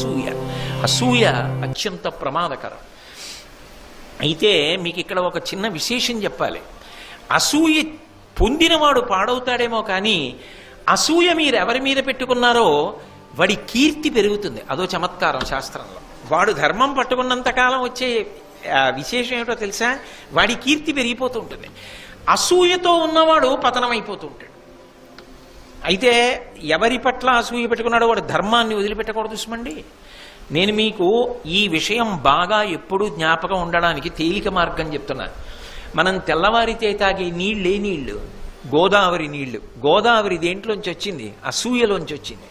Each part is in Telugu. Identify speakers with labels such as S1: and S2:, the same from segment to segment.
S1: అసూయ. అసూయ అత్యంత ప్రమాదకరం. అయితే మీకు ఇక్కడ ఒక చిన్న విశేషం చెప్పాలి. అసూయ పొందినవాడు పాడవుతాడేమో కానీ అసూయ మీరు ఎవరి మీద పెట్టుకున్నారో వాడి కీర్తి పెరుగుతుంది. అదో చమత్కారం శాస్త్రంలో. వాడు ధర్మం పట్టుకున్నంత కాలం వచ్చే విశేషం ఏమిటో తెలుసా? వాడి కీర్తి పెరిగిపోతూ ఉంటుంది. అసూయతో ఉన్నవాడు పతనమైపోతూ ఉంటాడు. అయితే ఎవరి పట్ల అసూయ పెట్టుకున్నాడో వాడు ధర్మాన్ని వదిలిపెట్టకూడదు సుమండి. నేను మీకు ఈ విషయం బాగా ఎప్పుడూ జ్ఞాపకం ఉండడానికి తేలిక మార్గం చెప్తున్నా. మనం తెల్లవారితే తాగే నీళ్ళే నీళ్ళు గోదావరి నీళ్ళు గోదావరి దేంట్లోంచి వచ్చింది? అసూయలోంచి వచ్చింది.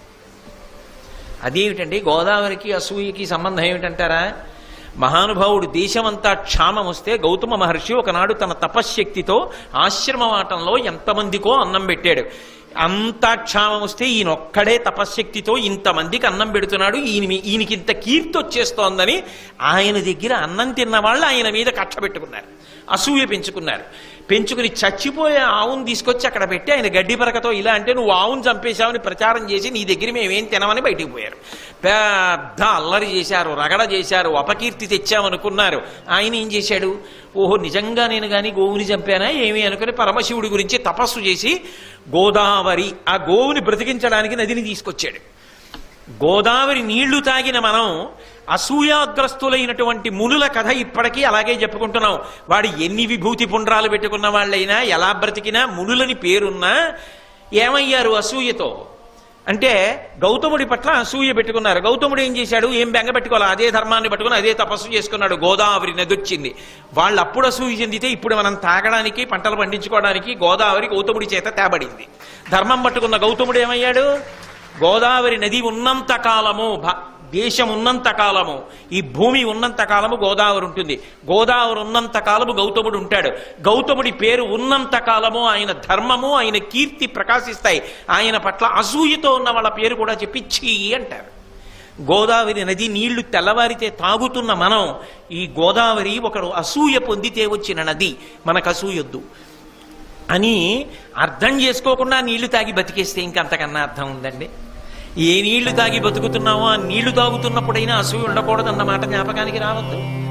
S1: అదేమిటండి? గోదావరికి అసూయకి సంబంధం ఏమిటంటారా? మహానుభావుడు దేశమంతా క్షామం వస్తే గౌతమ మహర్షి ఒకనాడు తన తపశ్శక్తితో ఆశ్రమవాటంలో ఎంతమందికో అన్నం పెట్టాడు. అంతా క్షామం వస్తే ఈయన ఒక్కడే తపశ్శక్తితో ఇంతమందికి అన్నం పెడుతున్నాడు. ఈయన ఈయనకి ఇంత కీర్తి వచ్చేస్తోందని ఆయన దగ్గర అన్నం తిన్న వాళ్ళు ఆయన మీద కక్ష పెట్టుకున్నారు. అసూయ పెంచుకున్నారు. పెంచుకుని చచ్చిపోయే ఆవును తీసుకొచ్చి అక్కడ పెట్టి ఆయన గడ్డి పరకతో ఇలా అంటే నువ్వు ఆవును చంపేశావని ప్రచారం చేసి నీ దగ్గర మేమేం తినమని బయటికి పోయారు. పెద్ద అల్లరి చేశారు రగడ చేశారు అపకీర్తి తెచ్చామనుకున్నారు. ఆయన ఏం చేశాడు? ఓహో నిజంగా నేను కానీ గోవుని చంపానా ఏమి అనుకుని పరమశివుడి గురించి తపస్సు చేసి గోదావరి ఆ గోవుని బ్రతికించడానికి నదిని తీసుకొచ్చాడు. గోదావరి నీళ్ళు తాగిన మనం అసూయాగ్రస్తులైనటువంటి మునుల కథ ఇప్పటికీ అలాగే చెప్పుకుంటున్నాం. వాడు ఎన్ని విభూతి పుండ్రాలు పెట్టుకున్న వాళ్ళైనా ఎలా బ్రతికినా మునులని పేరున్నా ఏమయ్యారు అసూయతో? అంటే గౌతముడి పట్ల అసూయ పెట్టుకున్నారు. గౌతముడు ఏం చేశాడు? ఏం బెంగ పెట్టుకోవాలి? అదే ధర్మాన్ని పట్టుకుని అదే తపస్సు చేసుకున్నాడు. గోదావరి నది వచ్చింది వాళ్ళు అప్పుడు అసూయ చెందితే ఇప్పుడు మనం తాగడానికి పంటలు పండించుకోవడానికి గోదావరి గౌతముడి చేత తేబడింది. ధర్మం పట్టుకున్న గౌతముడు ఏమయ్యాడు? గోదావరి నది ఉన్నంత కాలము దేశం ఉన్నంత కాలము ఈ భూమి ఉన్నంత కాలము గోదావరి ఉంటుంది గోదావరి ఉన్నంత కాలము గౌతముడు ఉంటాడు గౌతముడి పేరు ఉన్నంత కాలము ఆయన ధర్మము ఆయన కీర్తి ప్రకాశిస్తాయి. ఆయన పట్ల అసూయతో ఉన్న వాళ్ళ పేరు కూడా చెప్పి చీ అంటారు. గోదావరి నది నీళ్ళు తెల్లవారితే తాగుతున్న మనం ఈ గోదావరి ఒకడు అసూయ పొందితే వచ్చిన నది. మనకు అసూయొద్దు అని అర్థం చేసుకోకుండా నీళ్ళు తాగి బతికేస్తే ఇంకంతకన్నా అర్థం ఉందండి? ఏ నీళ్ళు తాగి బతుకుతున్నామో ఆ నీళ్ళు తాగుతున్నప్పుడైనా అసూయ ఉండకూడదన్న మాట జ్ఞాపకానికి రావద్దు.